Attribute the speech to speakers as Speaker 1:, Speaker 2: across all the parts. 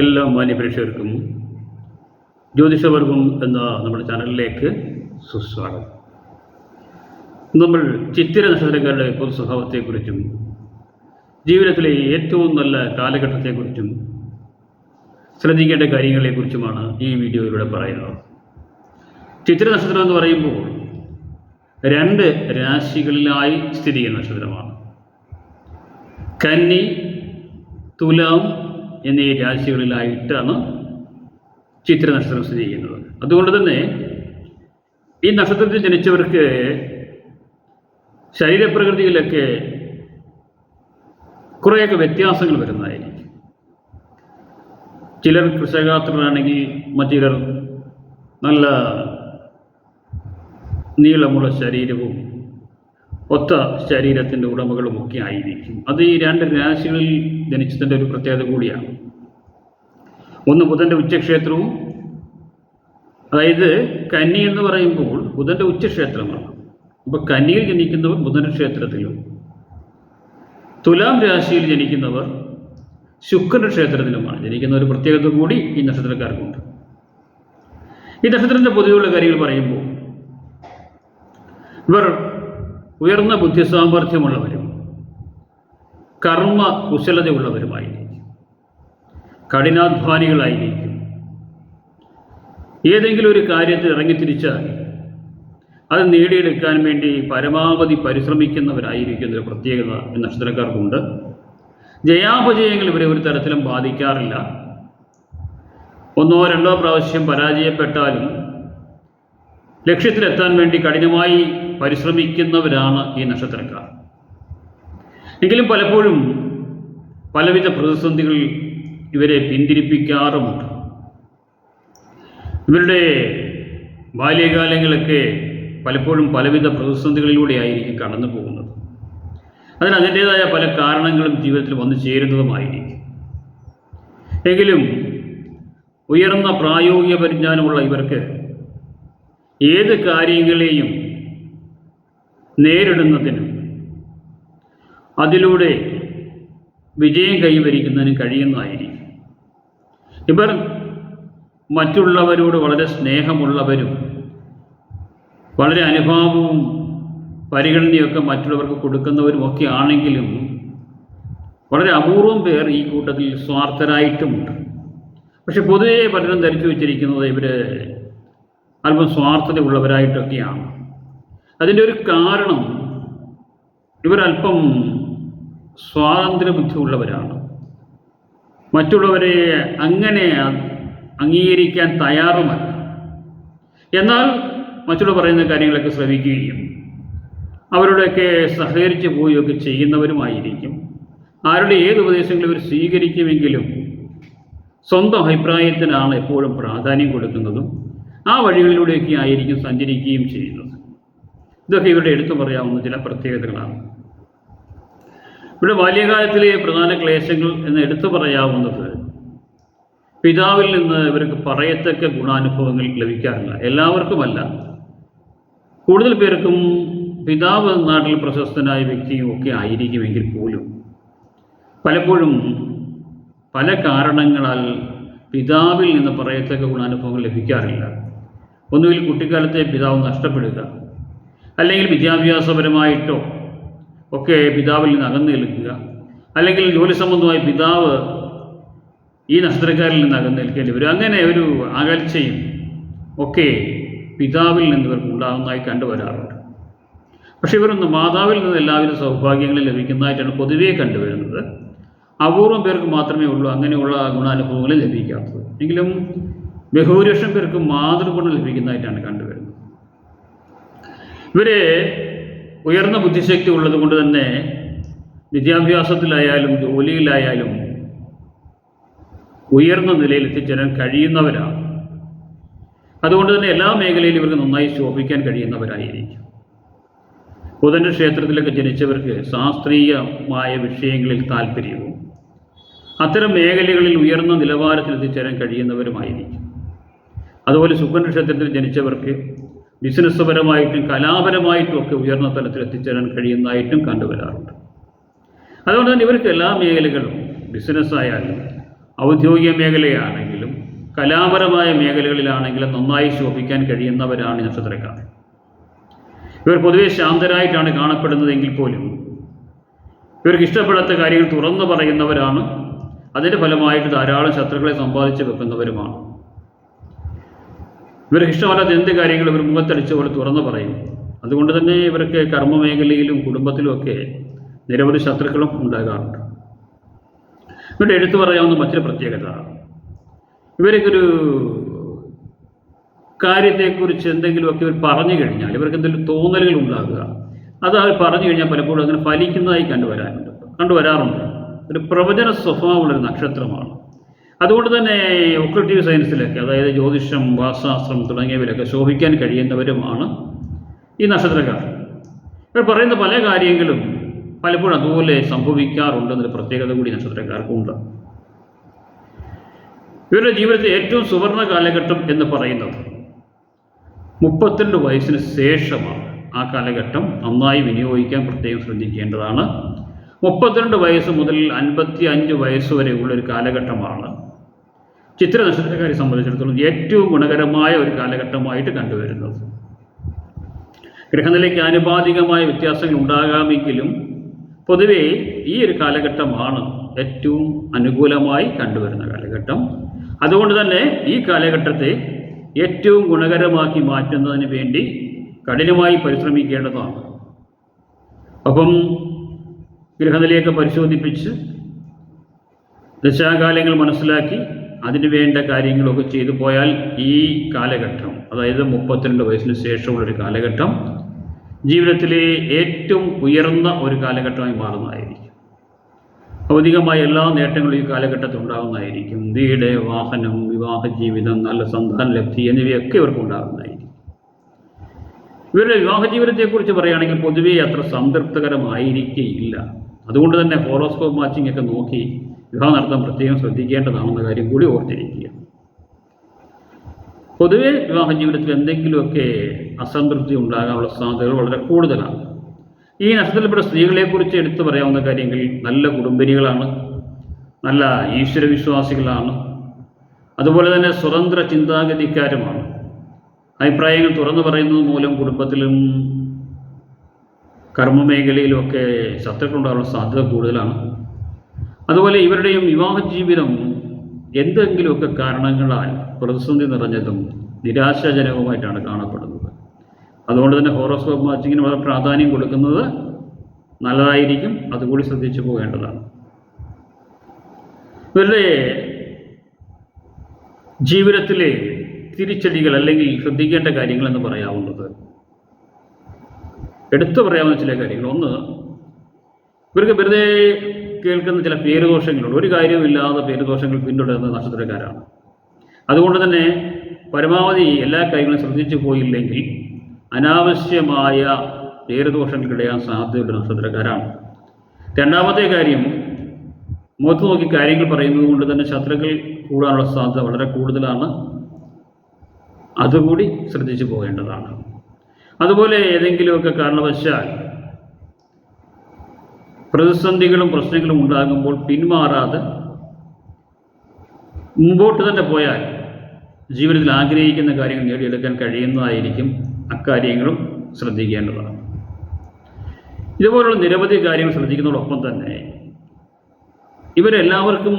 Speaker 1: എല്ലാ മാന്യപ്രേക്ഷകർക്കും ജ്യോതിഷവർഗം എന്ന നമ്മുടെ ചാനലിലേക്ക് സുസ്വാഗതം. നമ്മൾ ചിത്തിര നക്ഷത്രക്കാരുടെ പൊതു സ്വഭാവത്തെക്കുറിച്ചും ജീവിതത്തിലെ ഏറ്റവും നല്ല കാലഘട്ടത്തെക്കുറിച്ചും ശ്രദ്ധിക്കേണ്ട കാര്യങ്ങളെക്കുറിച്ചുമാണ് ഈ വീഡിയോയിലൂടെ പറയുന്നത്. ചിത്തിര നക്ഷത്രം എന്ന് പറയുമ്പോൾ രണ്ട് രാശികളിലായി സ്ഥിതി ചെയ്യുന്ന നക്ഷത്രമാണ്. കന്നി തുലാം എന്നീ രാശികളിലായിട്ടാണ് ചിത്ര നക്ഷത്രം സ്ഥിതി ചെയ്യുന്നത്. അതുകൊണ്ട് തന്നെ ഈ നക്ഷത്രത്തിൽ ജനിച്ചവർക്ക് ശരീരപ്രകൃതിയിലൊക്കെ കുറേയൊക്കെ വ്യത്യാസങ്ങൾ വരുന്നതായിരിക്കും. ചിലർ കൃഷകാത്രരാണെങ്കിൽ മറ്റു ചിലർ നല്ല നീളമുള്ള ശരീരവും ഒത്ത ശരീരത്തിന്റെ ഉടമകളുമൊക്കെ ആയിരിക്കും. അത് ഈ രണ്ട് രാശികളിൽ ജനിച്ചതിന്റെ ഒരു പ്രത്യേകത കൂടിയാണ്. ഒന്ന് ബുധന്റെ ഉച്ചക്ഷേത്രവും അതായത് കന്നി എന്ന് പറയുമ്പോൾ ബുധന്റെ ഉച്ചക്ഷേത്രമാണ്. അപ്പോൾ കന്നിയിൽ ജനിക്കുന്നവർ ബുധന്റെ ക്ഷേത്രത്തിലും തുലാം രാശിയിൽ ജനിക്കുന്നവർ ശുക്രന്റെ ക്ഷേത്രത്തിലുമാണ്. ജനിക്കുന്ന ഒരു പ്രത്യേകത കൂടി ഈ നക്ഷത്രക്കാർക്കുണ്ട്. ഈ നക്ഷത്രത്തിന്റെ പൊതുവെയുള്ള കാര്യങ്ങൾ പറയുമ്പോൾ ഇവർ ഉയർന്ന ബുദ്ധി സാമർഥ്യമുള്ളവരും കർമ്മ കുശലതയുള്ളവരുമായിരിക്കും. കഠിനാധ്വാനികളായിരിക്കും. ഏതെങ്കിലും ഒരു കാര്യത്തിൽ ഇറങ്ങിത്തിരിച്ചാൽ അത് നേടിയെടുക്കാൻ വേണ്ടി പരമാവധി പരിശ്രമിക്കുന്നവരായിരിക്കും ഒരു പ്രത്യേകത നക്ഷത്രക്കാർക്കുണ്ട് ജയാപജയങ്ങൾ ഇവരെ ഒരു തരത്തിലും ബാധിക്കാറില്ല. ഒന്നോ രണ്ടോ പ്രാവശ്യം പരാജയപ്പെട്ടാലും ലക്ഷ്യത്തിലെത്താൻ വേണ്ടി കഠിനമായി പരിശ്രമിക്കുന്നവരാണ് ഈ നക്ഷത്രക്കാർ. എങ്കിലും പലപ്പോഴും പലവിധ പ്രതിസന്ധികൾ ഇവരെ പിന്തിരിപ്പിക്കാറുമുണ്ട്. ഇവരുടെ ബാല്യകാലങ്ങളൊക്കെ പലപ്പോഴും പലവിധ പ്രതിസന്ധികളിലൂടെ ആയിരിക്കും കടന്നു പോകുന്നത്. അതിന് അതിന്റേതായ പല കാരണങ്ങളും ജീവിതത്തിൽ വന്നു ചേരുന്നതുമായിരിക്കും. എങ്കിലും ഉയർന്ന പ്രായോഗിക പരിജ്ഞാനമുള്ള ഇവർക്ക് ഏത് കാര്യങ്ങളെയും നേരിടുന്നതിനും അതിലൂടെ വിജയം കൈവരിക്കുന്നതിനും കഴിയുന്നതായിരിക്കും. ഇവർ മറ്റുള്ളവരോട് വളരെ സ്നേഹമുള്ളവരും വളരെ അനുഭാവവും പരിഗണനയൊക്കെ മറ്റുള്ളവർക്ക് കൊടുക്കുന്നവരും ഒക്കെ ആണെങ്കിലും വളരെ അപൂർവം പേർ ഈ കൂട്ടത്തിൽ സ്വാർത്ഥരായിട്ടുമുണ്ട്. പക്ഷെ പൊതുവേ പലരും ധരിച്ചു വച്ചിരിക്കുന്നത് ഇവർ അല്പം സ്വാർത്ഥതയുള്ളവരായിട്ടൊക്കെയാണ്. അതിന്റെ ഒരു കാരണം ഇവരല്പം സ്വാതന്ത്ര്യ ബുദ്ധിയുള്ളവരാണ് മറ്റുള്ളവരെ അങ്ങനെ അംഗീകരിക്കാൻ തയ്യാറുമല്ല. എന്നാൽ മറ്റുള്ള പറയുന്ന കാര്യങ്ങളൊക്കെ ശ്രമിക്കുകയും അവരോടൊക്കെ സഹകരിച്ച് പോവുകയൊക്കെ ചെയ്യുന്നവരുമായിരിക്കും. ആരുടെ ഏത് ഉപദേശങ്ങളും ഇവർ സ്വീകരിക്കുമെങ്കിലും സ്വന്തം അഭിപ്രായത്തിനാണ് എപ്പോഴും പ്രാധാന്യം കൊടുക്കുന്നതും ആ വഴികളിലൂടെയൊക്കെ ആയിരിക്കും സഞ്ചരിക്കുകയും ചെയ്യുന്നത്. ഇതൊക്കെ ഇവരുടെ എടുത്തു പറയാവുന്ന ചില പ്രത്യേകതകളാണ്. ഇവിടെ ബാല്യകാലത്തിലെ പ്രധാന ക്ലേശങ്ങൾ എന്ന് എടുത്തു പറയാവുന്നത് പിതാവിൽ നിന്ന് ഇവർക്ക് പറയത്തക്ക ഗുണാനുഭവങ്ങൾ ലഭിക്കാറില്ല. എല്ലാവർക്കുമല്ല. കൂടുതൽ പേർക്കും പിതാവ് നാട്ടിൽ പ്രശസ്തനായ വ്യക്തിയും ഒക്കെ ആയിരിക്കുമെങ്കിൽ പോലും പലപ്പോഴും പല കാരണങ്ങളാൽ പിതാവിൽ നിന്ന് പറയത്തക്ക ഗുണാനുഭവങ്ങൾ ലഭിക്കാറില്ല. ഒന്നുകിൽ കുട്ടിക്കാലത്തെ പിതാവ് നഷ്ടപ്പെടുക അല്ലെങ്കിൽ വിദ്യാഭ്യാസപരമായിട്ടോ ഒക്കെ പിതാവിൽ നിന്ന് അകന്നു നിൽക്കുക. അല്ലെങ്കിൽ ജോലി സംബന്ധമായി പിതാവ് ഈ നക്ഷത്രക്കാരിൽ നിന്ന് അകന്നു നിൽക്കേണ്ടി വരും. അങ്ങനെ ഒരു അകൽച്ചയും ഒക്കെ പിതാവിൽ നിന്ന് ഇവർക്ക് ഉണ്ടാകുന്നതായി കണ്ടുവരാറുണ്ട് പക്ഷെ ഇവരൊന്ന് മാതാവിൽ നിന്ന് എല്ലാവിധ സൗഭാഗ്യങ്ങളും ലഭിക്കുന്നതായിട്ടാണ് പൊതുവേ കണ്ടുവരുന്നത് അപൂർവം പേർക്ക് മാത്രമേ ഉള്ളൂ അങ്ങനെയുള്ള ഗുണാനുഭവങ്ങൾ ലഭിക്കാത്തത്. എങ്കിലും ബഹുഭൂരിപക്ഷം പേർക്ക് മാതൃഗുണം ലഭിക്കുന്നതായിട്ടാണ് കണ്ടുവരുന്നത് ഇവരെ ഉയർന്ന ബുദ്ധിശക്തി ഉള്ളത് കൊണ്ട് തന്നെ വിദ്യാഭ്യാസത്തിലായാലും ജോലിയിലായാലും ഉയർന്ന നിലയിൽ എത്തിച്ചേരാൻ കഴിയുന്നവരാണ്. അതുകൊണ്ട് തന്നെ എല്ലാ മേഖലയിലും ഇവർക്ക് നന്നായി ശോഭിക്കാൻ കഴിയുന്നവരായിരിക്കും. ബുധന്റെ ക്ഷേത്രത്തിലൊക്കെ ജനിച്ചവർക്ക് ശാസ്ത്രീയമായ വിഷയങ്ങളിൽ താല്പര്യവും അത്തരം മേഖലകളിൽ ഉയർന്ന നിലവാരത്തിൽ എത്തിച്ചേരാൻ കഴിയുന്നവരുമായിരിക്കും. അതുപോലെ ശുക്രൻ ക്ഷേത്രത്തിൽ ജനിച്ചവർക്ക് ബിസിനസ് പരമായിട്ടും കലാപരമായിട്ടും ഒക്കെ ഉയർന്ന തലത്തിൽ എത്തിച്ചേരാൻ കഴിയുന്നതായിട്ടും കണ്ടുവരാറുണ്ട്. അതുകൊണ്ട് തന്നെ ഇവർക്ക് എല്ലാ മേഖലകളും ബിസിനസ്സായാലും ഔദ്യോഗിക മേഖലയാണെങ്കിലും കലാപരമായ മേഖലകളിലാണെങ്കിലും നന്നായി ശോഭിക്കാൻ കഴിയുന്നവരാണ് നക്ഷത്രക്കാർ. ഇവർ പൊതുവെ ശാന്തരായിട്ടാണ് കാണപ്പെടുന്നതെങ്കിൽ പോലും ഇവർക്ക് ഇഷ്ടപ്പെടാത്ത കാര്യങ്ങൾ തുറന്നു പറയുന്നവരാണ്. അതിന്റെ ഫലമായിട്ട് ധാരാളം ശത്രുക്കളെ സമ്പാദിച്ച് വെക്കുന്നവരുമാണ്. ഇവർക്ക് ഇഷ്ടമല്ലാത്ത എന്ത് കാര്യങ്ങളും ഇവർ മുഖത്തടിച്ച പോലെ തുറന്നു പറയും. അതുകൊണ്ട് തന്നെ ഇവർക്ക് കർമ്മ മേഖലയിലും കുടുംബത്തിലുമൊക്കെ നിരവധി ശത്രുക്കളും ഉണ്ടാകാറുണ്ട്. ഇവരുടെ എടുത്തു പറയാവുന്ന മറ്റൊരു പ്രത്യേകത. ഇവരൊരു കാര്യത്തെക്കുറിച്ച് എന്തെങ്കിലുമൊക്കെ ഇവർ പറഞ്ഞു കഴിഞ്ഞാൽ ഇവർക്ക് എന്തെങ്കിലും തോന്നലുകൾ ഉണ്ടാകുക. അത് അവർ പറഞ്ഞു കഴിഞ്ഞാൽ പലപ്പോഴും അങ്ങനെ ഫലിക്കുന്നതായി കണ്ടുവരാറുണ്ട്. കണ്ടുവരാറുണ്ട്. ഒരു പ്രവചന സ്വഭാവമുള്ളൊരു നക്ഷത്രമാണ്. അതുകൊണ്ട് തന്നെ ഒക്രട്ടീവ് സയൻസിലൊക്കെ അതായത് ജ്യോതിഷം വാസ്തുശാസ്ത്രം തുടങ്ങിയവരൊക്കെ ശോഭിക്കാൻ കഴിയുന്നവരുമാണ് ഈ നക്ഷത്രക്കാർ. ഇവർ പറയുന്ന പല കാര്യങ്ങളും പലപ്പോഴും അതുപോലെ സംഭവിക്കാറുണ്ടെന്നൊരു പ്രത്യേകത കൂടി നക്ഷത്രക്കാർക്കുണ്ട്. ഇവരുടെ ജീവിതത്തിൽ ഏറ്റവും സുവർണ കാലഘട്ടം എന്ന് പറയുന്നത് മുപ്പത്തിരണ്ട് വയസ്സിന് ശേഷമാണ്. ആ കാലഘട്ടം നന്നായി വിനിയോഗിക്കാൻ പ്രത്യേകം ശ്രദ്ധിക്കേണ്ടതാണ്. മുപ്പത്തിരണ്ട് വയസ്സ് മുതൽ അൻപത്തി അഞ്ച് വയസ്സ് വരെയുള്ള ഒരു കാലഘട്ടമാണ്. ചിത്ര നക്ഷത്രക്കാരെ സംബന്ധിച്ചിടത്തോളം ഏറ്റവും ഗുണകരമായ ഒരു കാലഘട്ടമായിട്ട് കണ്ടുവരുന്നത്. ഗ്രഹനിലയ്ക്ക് ആനുപാതികമായ വ്യത്യാസങ്ങൾ ഉണ്ടാകാമെങ്കിലും പൊതുവേ ഈ ഒരു കാലഘട്ടമാണ് ഏറ്റവും അനുകൂലമായി കണ്ടുവരുന്ന കാലഘട്ടം. അതുകൊണ്ട് തന്നെ ഈ കാലഘട്ടത്തെ ഏറ്റവും ഗുണകരമാക്കി മാറ്റുന്നതിന് വേണ്ടി കഠിനമായി പരിശ്രമിക്കേണ്ടതാണ്. അപ്പം ഗ്രഹനിലയൊക്കെ പരിശോധിപ്പിച്ച് ദശാകാലങ്ങൾ മനസ്സിലാക്കി അതിനു വേണ്ട കാര്യങ്ങളൊക്കെ ചെയ്തു പോയാൽ ഈ കാലഘട്ടം അതായത് മുപ്പത്തിരണ്ട് വയസ്സിന് ശേഷമുള്ളൊരു കാലഘട്ടം ജീവിതത്തിലെ ഏറ്റവും ഉയർന്ന ഒരു കാലഘട്ടമായി മാറുന്നതായിരിക്കും. ഭൗതികമായ എല്ലാ നേട്ടങ്ങളും ഈ കാലഘട്ടത്തിൽ ഉണ്ടാകുന്നതായിരിക്കും. വീട് വാഹനം വിവാഹ ജീവിതം നല്ല സന്താന ലബ്ധി എന്നിവയൊക്കെ ഇവർക്ക് ഉണ്ടാകുന്നതായിരിക്കും. ഇവരുടെ വിവാഹ ജീവിതത്തെക്കുറിച്ച് പറയുകയാണെങ്കിൽ പൊതുവേ അത്ര സംതൃപ്തകരമായിരിക്കേയില്ല. അതുകൊണ്ട് തന്നെ ഹോറോസ്കോപ്പ് മാച്ചിങ് ഒക്കെ നോക്കി വിവാഹം നടത്താൻ പ്രത്യേകം ശ്രദ്ധിക്കേണ്ടതാണെന്ന കാര്യം കൂടി ഓർത്തിരിക്കുക. പൊതുവെ വിവാഹ ജീവിതത്തിൽ എന്തെങ്കിലുമൊക്കെ അസംതൃപ്തി ഉണ്ടാകാനുള്ള സാധ്യതകൾ വളരെ കൂടുതലാണ്. ഈ നക്ഷത്രത്തിൽപ്പെട്ട സ്ത്രീകളെക്കുറിച്ച് എടുത്തു പറയാവുന്ന കാര്യങ്ങൾ നല്ല കുടുംബിനികളാണ് നല്ല ഈശ്വരവിശ്വാസികളാണ് അതുപോലെ തന്നെ സ്വതന്ത്ര ചിന്താഗതിക്കാരുമാണ്. അഭിപ്രായങ്ങൾ തുറന്നു പറയുന്നത് മൂലം കുടുംബത്തിലും കർമ്മമേഖലയിലുമൊക്കെ ശത്രുക്കളുണ്ടാകാനുള്ള സാധ്യത കൂടുതലാണ്. അതുപോലെ ഇവരുടെയും വിവാഹ ജീവിതം എന്തെങ്കിലുമൊക്കെ കാരണങ്ങളാൽ പ്രതിസന്ധി നിറഞ്ഞതും നിരാശാജനകവുമായിട്ടാണ് കാണപ്പെടുന്നത്. അതുകൊണ്ട് തന്നെ ഹോറോസ്കോപ്പ് മാച്ചിങ്ങിന് വളരെ പ്രാധാന്യം കൊടുക്കുന്നത് നല്ലതായിരിക്കും. അതുകൂടി ശ്രദ്ധിച്ചു പോകേണ്ടതാണ്. ഇവരുടെ ജീവിതത്തിലെ തിരിച്ചടികൾ അല്ലെങ്കിൽ ശ്രദ്ധിക്കേണ്ട കാര്യങ്ങൾ എന്ന് പറയാവുന്നത്. എടുത്തു പറയാവുന്ന ചില കാര്യങ്ങൾ. ഒന്ന് ഇവർക്ക് വെറുതെ കേൾക്കുന്ന ചില പേരുദോഷങ്ങളുണ്ട്. ഒരു കാര്യമില്ലാതെ പേരുദോഷങ്ങൾ പിന്തുടരുന്ന നക്ഷത്രക്കാരാണ്. അതുകൊണ്ട് തന്നെ പരമാവധി എല്ലാ കാര്യങ്ങളും ശ്രദ്ധിച്ചു പോയില്ലെങ്കിൽ അനാവശ്യമായ പേരുദോഷങ്ങൾക്കിടയാൻ സാധ്യതയുള്ള നക്ഷത്രക്കാരാണ്. രണ്ടാമത്തെ കാര്യം മുഖത്ത് നോക്കി കാര്യങ്ങൾ പറയുന്നത് കൊണ്ട് തന്നെ ശത്രുക്കൾ കൂടാനുള്ള സാധ്യത വളരെ കൂടുതലാണ്. അതുകൂടി ശ്രദ്ധിച്ചു പോകേണ്ടതാണ്. അതുപോലെ ഏതെങ്കിലുമൊക്കെ കാരണവശാൽ പ്രതിസന്ധികളും പ്രശ്നങ്ങളും ഉണ്ടാകുമ്പോൾ പിന്മാറാതെ മുമ്പോട്ട് തന്നെ പോയാൽ ജീവിതത്തിൽ ആഗ്രഹിക്കുന്ന കാര്യങ്ങൾ നേടിയെടുക്കാൻ കഴിയുന്നതായിരിക്കും അക്കാര്യങ്ങളും ശ്രദ്ധിക്കേണ്ടതാണ്. ഇതുപോലുള്ള നിരവധി കാര്യങ്ങൾ ശ്രദ്ധിക്കുന്നതോടൊപ്പം തന്നെ ഇവരെല്ലാവർക്കും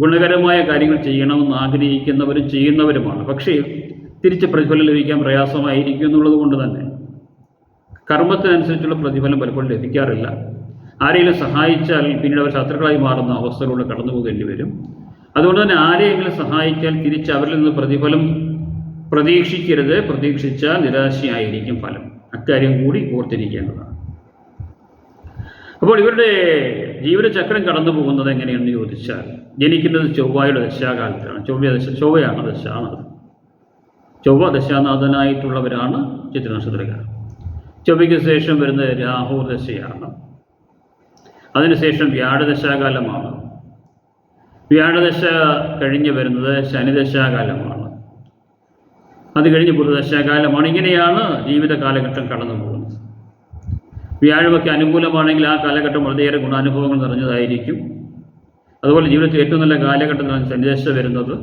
Speaker 1: ഗുണകരമായ കാര്യങ്ങൾ ചെയ്യണമെന്ന് ആഗ്രഹിക്കുന്നവരും ചെയ്യുന്നവരുമാണ്. പക്ഷേ തിരിച്ച് പ്രതിഫലം ലഭിക്കാൻ പ്രയാസമായിരിക്കും എന്നുള്ളത് കൊണ്ട് തന്നെ കർമ്മത്തിനനുസരിച്ചുള്ള പ്രതിഫലം പലപ്പോഴും ലഭിക്കാറില്ല. ആരെങ്കിലും സഹായിച്ചാൽ പിന്നീട് അവർ ശത്രുക്കളായി മാറുന്ന അവസ്ഥകളിലൂടെ കടന്നു പോകേണ്ടി വരും. അതുകൊണ്ട് തന്നെ ആരെയെങ്കിലും സഹായിച്ചാൽ തിരിച്ച് അവരിൽ നിന്ന് പ്രതിഫലം പ്രതീക്ഷിക്കരുത്. പ്രതീക്ഷിച്ചാൽ നിരാശയായിരിക്കും ഫലം. അക്കാര്യം കൂടി ഓർത്തിരിക്കേണ്ടതാണ്. അപ്പോൾ ഇവരുടെ ജീവിതചക്രം കടന്നു പോകുന്നത് എങ്ങനെയെന്ന് ചോദിച്ചാൽ ജനിക്കുന്നത് ചൊവ്വയുടെ ദശാകാലത്താണ്. ചൊവ്വ ദശ ചൊവ്വയാണ് ദശാണത്. ചൊവ്വ ദശാനാഥനായിട്ടുള്ളവരാണ് ചിത്രനക്ഷത്രക്കാർ ചൊവ്വയ്ക്ക് ശേഷം വരുന്നത് രാഹു ദശയാണ് അതിനുശേഷം വ്യാഴദശാകാലമാണ്. വ്യാഴദശ കഴിഞ്ഞ് വരുന്നത് ശനിദശാകാലമാണ്. അത് കഴിഞ്ഞ് ബുധദശാകാലമാണ് ഇങ്ങനെയാണ് ജീവിത കാലഘട്ടം കടന്നു പോകുന്നത്. വ്യാഴമൊക്കെ അനുകൂലമാണെങ്കിൽ ആ കാലഘട്ടം വളരെയേറെ ഗുണാനുഭവങ്ങൾ നിറഞ്ഞതായിരിക്കും. അതുപോലെ ജീവിതത്തിൽ ഏറ്റവും നല്ല കാലഘട്ടത്തിലാണ് ശനിദശ വരുന്നത്.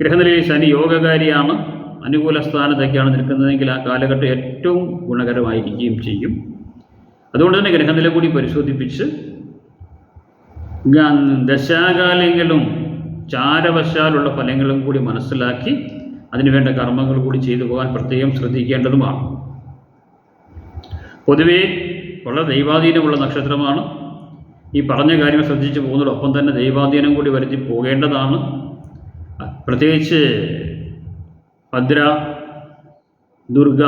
Speaker 1: ഗ്രഹനിലയിൽ ശനി യോഗകാരിയാണ്. അനുകൂല സ്ഥാനത്തൊക്കെയാണ് നിൽക്കുന്നതെങ്കിൽ ആ കാലഘട്ടം ഏറ്റവും ഗുണകരമായിരിക്കുകയും ചെയ്യും. അതുകൊണ്ട് തന്നെ ഗ്രഹനില കൂടി പരിശോധിപ്പിച്ച് ദശാകാലങ്ങളും ചാരവശാലുള്ള ഫലങ്ങളും കൂടി മനസ്സിലാക്കി അതിനുവേണ്ട കർമ്മങ്ങൾ കൂടി ചെയ്തു പോകാൻ പ്രത്യേകം ശ്രദ്ധിക്കേണ്ടതുമാണ്. പൊതുവേ വളരെ ദൈവാധീനമുള്ള നക്ഷത്രമാണ്. ഈ പറഞ്ഞ കാര്യങ്ങൾ ശ്രദ്ധിച്ച് പോകുന്നതോടൊപ്പം തന്നെ ദൈവാധീനം കൂടി വരുത്തി പോകേണ്ടതാണ്. പ്രത്യേകിച്ച് ഭദ്ര ദുർഗ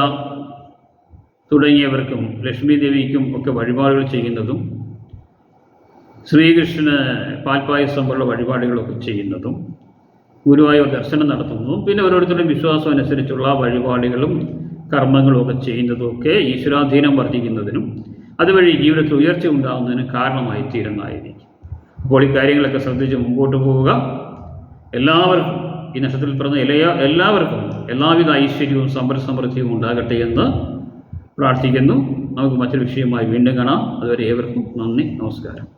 Speaker 1: തുടങ്ങിയവർക്കും ലക്ഷ്മി ദേവിക്കും ഒക്കെ വഴിപാടുകൾ ചെയ്യുന്നതും ശ്രീകൃഷ്ണന് പാൽപായസം പോലുള്ള വഴിപാടുകളൊക്കെ ചെയ്യുന്നതും ഗുരുവായൂർ ദർശനം നടത്തുന്നതും പിന്നെ ഓരോരുത്തരുടെയും വിശ്വാസം അനുസരിച്ചുള്ള വഴിപാടുകളും കർമ്മങ്ങളും ഒക്കെ ചെയ്യുന്നതും ഒക്കെ ഈശ്വരാധീനം വർദ്ധിക്കുന്നതിനും അതുവഴി ജീവിതത്തിൽ ഉയർച്ച ഉണ്ടാകുന്നതിനും കാരണമായി തീരുന്നതായിരിക്കും. അപ്പോൾ ഈ കാര്യങ്ങളൊക്കെ ശ്രദ്ധിച്ച് മുമ്പോട്ട് പോവുക. എല്ലാവർക്കും ഈ നക്ഷത്രത്തിൽ പിറന്ന എല്ലാ എല്ലാവർക്കും എല്ലാവിധ ഐശ്വര്യവും സമ്പൽ സമൃദ്ധിയും ഉണ്ടാകട്ടെ എന്ന് പ്രാർത്ഥിക്കുന്നു. നമുക്ക് മറ്റൊരു വിഷയമായി വീണ്ടും കാണാം. അതുവരെ ഏവർക്കും നന്ദി നമസ്കാരം.